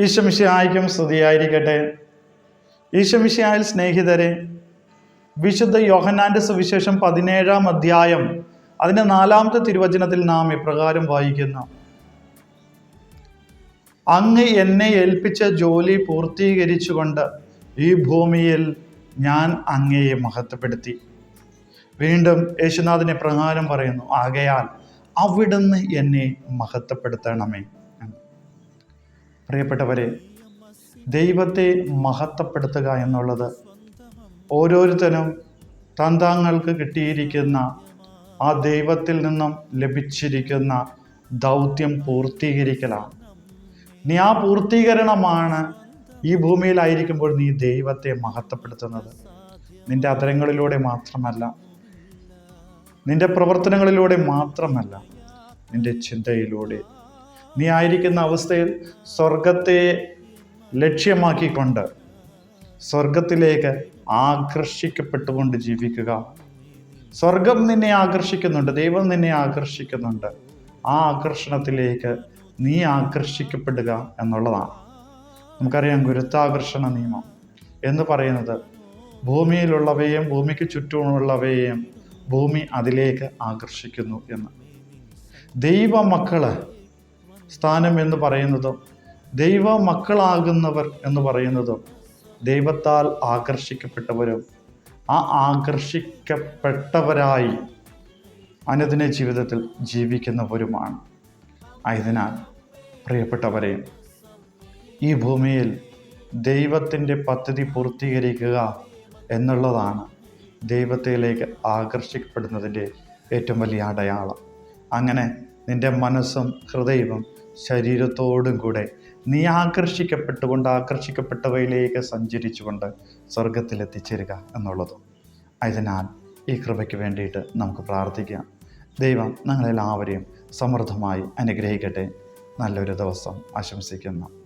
ഈശമിശിഹായിക്കും സ്തുതിയായിരിക്കട്ടെ. ഈശമിശിഹായിൽ സ്നേഹിതരെ വിശുദ്ധ യോഹന്നാന്റെ സുവിശേഷം പതിനേഴാം അധ്യായം അതിന്റെ നാലാമത്തെ തിരുവചനത്തിൽ നാം ഇപ്രകാരം വായിക്കുന്നു. അങ്ങ് എന്നെ ഏൽപ്പിച്ച ജോലി പൂർത്തീകരിച്ചുകൊണ്ട് ഈ ഭൂമിയിൽ ഞാൻ അങ്ങയെ മഹത്വപ്പെടുത്തി. വീണ്ടും യേശുനാഥിനെ പ്രകാരം പറയുന്നു ആകയാൽ അവിടുന്ന് എന്നെ മഹത്വപ്പെടുത്തണമേ. പ്രിയപ്പെട്ടവരെ ദൈവത്തെ മഹത്വപ്പെടുത്തുക എന്നുള്ളത് ഓരോരുത്തരും തന്താങ്ങൾക്ക് കിട്ടിയിരിക്കുന്ന ആ ദൈവത്തിൽ നിന്നും ലഭിച്ചിരിക്കുന്ന ദൗത്യം പൂർത്തീകരിക്കലാണ്. നീ ആ പൂർത്തീകരണമാണ് ഈ ഭൂമിയിലായിരിക്കുമ്പോൾ നീ ദൈവത്തെ മഹത്വപ്പെടുത്തുന്നത്. നിന്റെ അതരങ്ങളിലൂടെ മാത്രമല്ല നിന്റെ പ്രവർത്തനങ്ങളിലൂടെ മാത്രമല്ല നിന്റെ ചിന്തയിലൂടെ നീ ആയിരിക്കുന്ന അവസ്ഥയിൽ സ്വർഗത്തെ ലക്ഷ്യമാക്കിക്കൊണ്ട് സ്വർഗത്തിലേക്ക് ആകർഷിക്കപ്പെട്ടുകൊണ്ട് ജീവിക്കുക. സ്വർഗം നിന്നെ ആകർഷിക്കുന്നുണ്ട് ദൈവം നിന്നെ ആകർഷിക്കുന്നുണ്ട്. ആ ആകർഷണത്തിലേക്ക് നീ ആകർഷിക്കപ്പെടുക എന്നുള്ളതാണ്. നമുക്കറിയാം ഗുരുത്വാകർഷണ നിയമം എന്ന് പറയുന്നത് ഭൂമിയിലുള്ളവയും ഭൂമിക്ക് ചുറ്റുമുള്ളവയെയും ഭൂമി അതിലേക്ക് ആകർഷിക്കുന്നു എന്ന്. ദൈവമക്കൾ സ്ഥാനം എന്ന് പറയുന്നതും ദൈവ മക്കളാകുന്നവർ എന്ന് പറയുന്നതും ദൈവത്താൽ ആകർഷിക്കപ്പെട്ടവരും ആ ആകർഷിക്കപ്പെട്ടവരായി അനുദിന ജീവിതത്തിൽ ജീവിക്കുന്നവരുമാണ്. ആയതിനാൽ പ്രിയപ്പെട്ടവരെ ഈ ഭൂമിയിൽ ദൈവത്തിന്റെ പദ്ധതി പൂർത്തീകരിക്കുക എന്നുള്ളതാണ് ദൈവത്തിലേക്ക് ആകർഷിക്കപ്പെടുന്നതിന്റെ ഏറ്റവും വലിയ അടയാളം. അങ്ങനെ നിന്റെ മനസ്സും ഹൃദയവും ശരീരത്തോടും കൂടെ നീ ആകർഷിക്കപ്പെട്ടുകൊണ്ട് ആകർഷിക്കപ്പെട്ടവയിലേക്ക് സഞ്ചരിച്ചുകൊണ്ട് സ്വർഗത്തിൽ എത്തിച്ചേരുക എന്നുള്ളത്. അതിനാൽ ഈ കൃപയ്ക്ക് വേണ്ടിയിട്ട് നമുക്ക് പ്രാർത്ഥിക്കാം. ദൈവം ഞങ്ങളെല്ലാവരെയും സമൃദ്ധമായി അനുഗ്രഹിക്കട്ടെ. നല്ലൊരു ദിവസം ആശംസിക്കുന്നു.